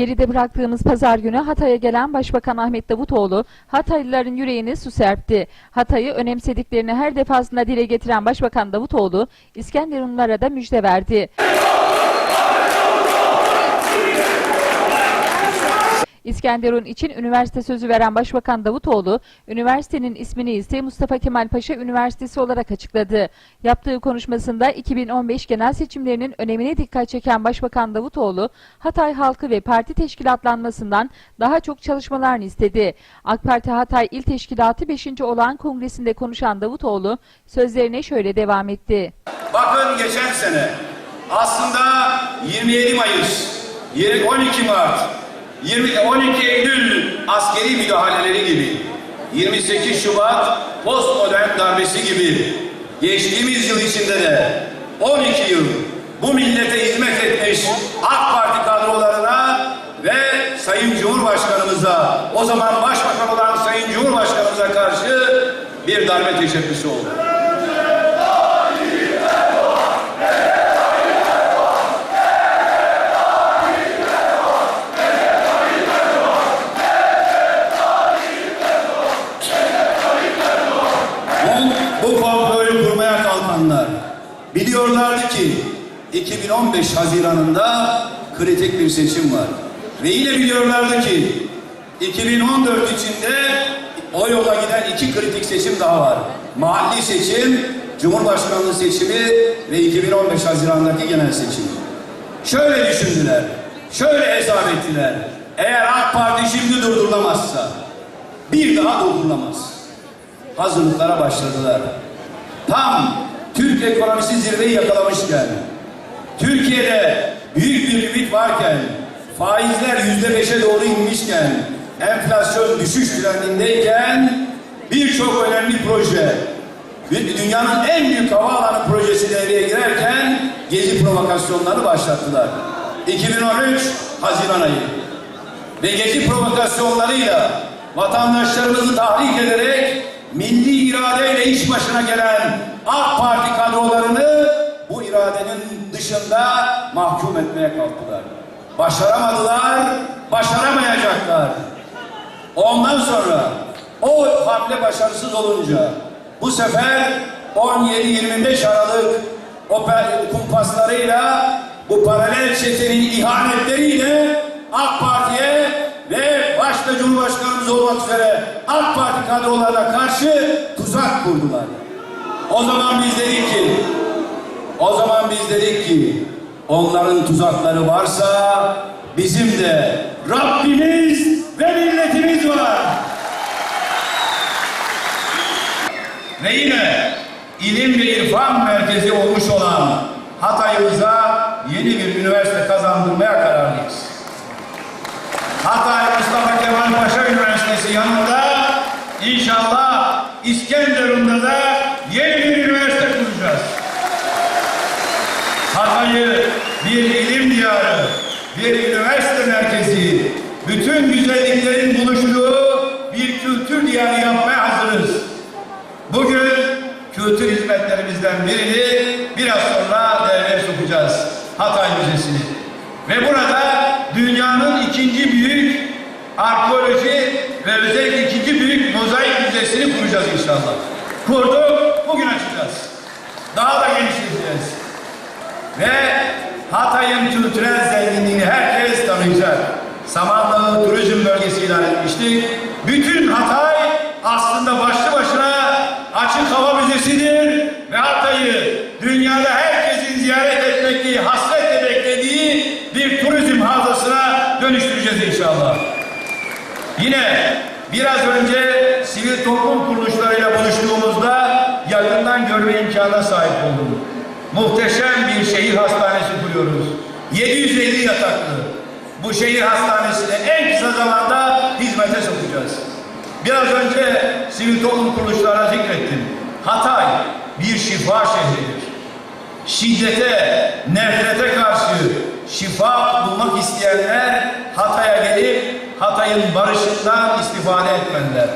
Geride bıraktığımız pazar günü Hatay'a gelen Başbakan Ahmet Davutoğlu, Hataylıların yüreğine su serpti. Hatay'ı önemsediklerini her defasında dile getiren Başbakan Davutoğlu, İskenderunlara da müjde verdi. İskenderun için üniversite sözü veren Başbakan Davutoğlu, üniversitenin ismini ise Mustafa Kemal Paşa Üniversitesi olarak açıkladı. Yaptığı konuşmasında 2015 genel seçimlerinin önemine dikkat çeken Başbakan Davutoğlu, Hatay halkı ve parti teşkilatlanmasından daha çok çalışmalarını istedi. AK Parti Hatay İl Teşkilatı 5. olan kongresinde konuşan Davutoğlu, sözlerine şöyle devam etti. Bakın geçen sene aslında 27 Mayıs, 20 12 Mart, 20 12 Eylül askeri müdahaleleri gibi 28 Şubat postmodern darbesi gibi geçtiğimiz yıl içinde de 12 yıl bu millete hizmet etmiş AK Parti kadrolarına ve Sayın Cumhurbaşkanımıza o zaman başbakan olan Sayın Cumhurbaşkanımıza karşı bir darbe teşebbüsü oldu. Biliyorlardı ki 2015 Haziran'ında kritik bir seçim var. Ve yine biliyorlardı ki 2014 içinde o yola giden iki kritik seçim daha var. Mahalli seçim, Cumhurbaşkanlığı seçimi ve 2015 Haziran'daki genel seçim. Şöyle düşündüler, şöyle hesap ettiler. Eğer AK Parti şimdi durdurulamazsa bir daha durdurulamaz hazırlıklara başladılar. Tam Türk ekonomisi zirveyi yakalamışken, Türkiye'de büyük bir ümit varken, faizler yüzde beşe doğru inmişken, enflasyon düşüş trendindeyken birçok önemli proje, dünyanın en büyük havaalanı projesi devreye girerken gezi provokasyonları başlattılar. 2013 Haziran ayı ve gezi provokasyonlarıyla vatandaşlarımızı tahrik ederek milli iradeyle iş başına gelen AK Parti kadrolarını bu iradenin dışında mahkum etmeye kalktılar. Başaramadılar, başaramayacaklar. Ondan sonra o hamle başarısız olunca bu sefer 17-25 Aralık o kumpaslarıyla bu paralel çetenin ihanetleriyle AK Parti'ye ve başta Cumhurbaşkanımız olmak üzere AK Parti kadrolarına karşı tuzak kurdular. O zaman biz dedik ki o zaman biz dedik ki onların tuzakları varsa bizim de Rabbimiz ve milletimiz var. Ve yine ilim ve irfan merkezi olmuş olan Hatay'ımıza yeni bir üniversite kazandırmaya kararlıyız. Hatay Mustafa Kemal Paşa Üniversitesi yanında inşallah İskenderun'da da yeni bir üniversite kuracağız. Hatay'ı bir ilim diyarı, bir üniversite merkezi, bütün güzelliklerin buluştuğu bir kültür diyarı yapmaya hazırız. Bugün kültür hizmetlerimizden birini biraz sonra devreye sokacağız. Hatay Müzesi'ni. Ve burada dünyanın ikinci büyük arkeoloji ve özellikle ikinci büyük mozaik müzesini kuracağız inşallah. Kurduk, bugün açacağız. Ve Hatay'ın kültürel zenginliğini herkes tanıyacak. Samanlı turizm bölgesi ilan etmiştik. Bütün Hatay aslında başlı başına açık hava müzesidir ve Hatay'ı dünyada herkesin ziyaret etmekliği, hasretle beklediği bir turizm havzasına dönüştüreceğiz inşallah. Yine biraz önce sivil toplum kuruluşlarıyla buluştuğumuzda yakından görme imkanına sahip oldum. Muhteşem bir şehir hastanesi kuruyoruz. 750 yataklı. Bu şehir hastanesini en kısa zamanda hizmete sokacağız. Biraz önce sivil toplum kuruluşlarına zikrettim. Hatay bir şifa şehridir şiddete, nefrete karşı şifa bulmak isteyenler Hatay'a gelip Hatay'ın barışından istifade etmeliler.